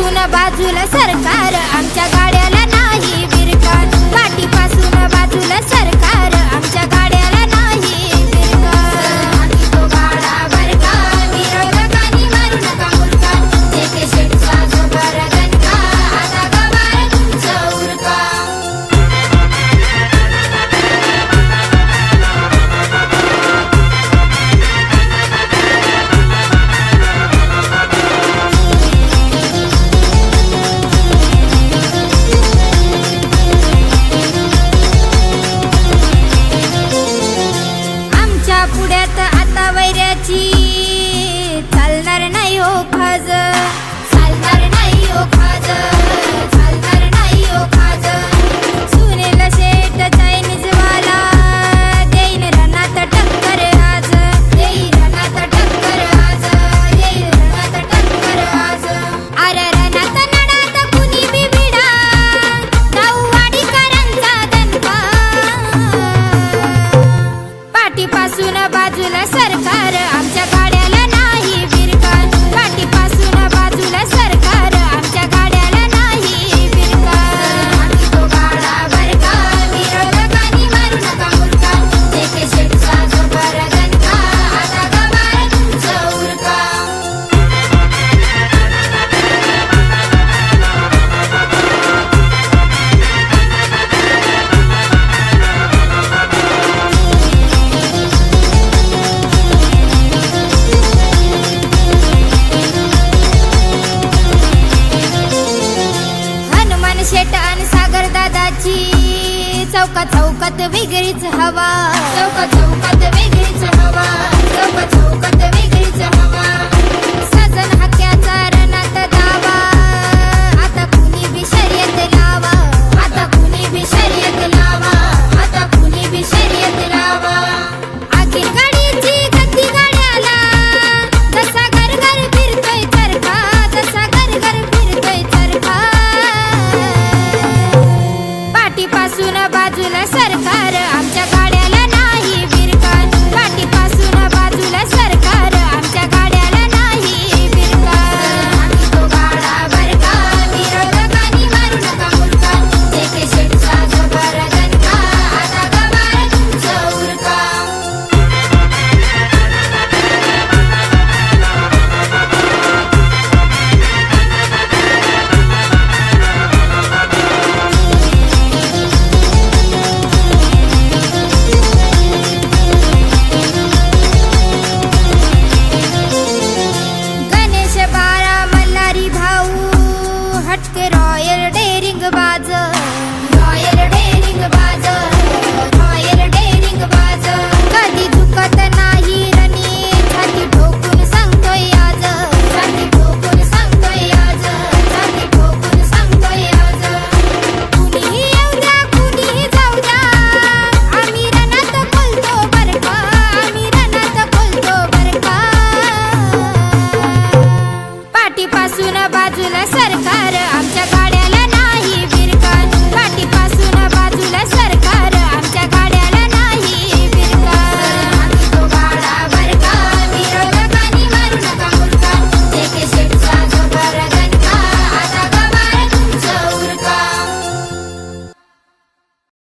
सांगून बाजूला सरकार आमच्या गाडी शेट आणि सागर दादाची. चौकात चौकात वेगळीच हवा. चौकात चौकात वेगळीच हवा. बाजूला सरकार आमच्या Yeah.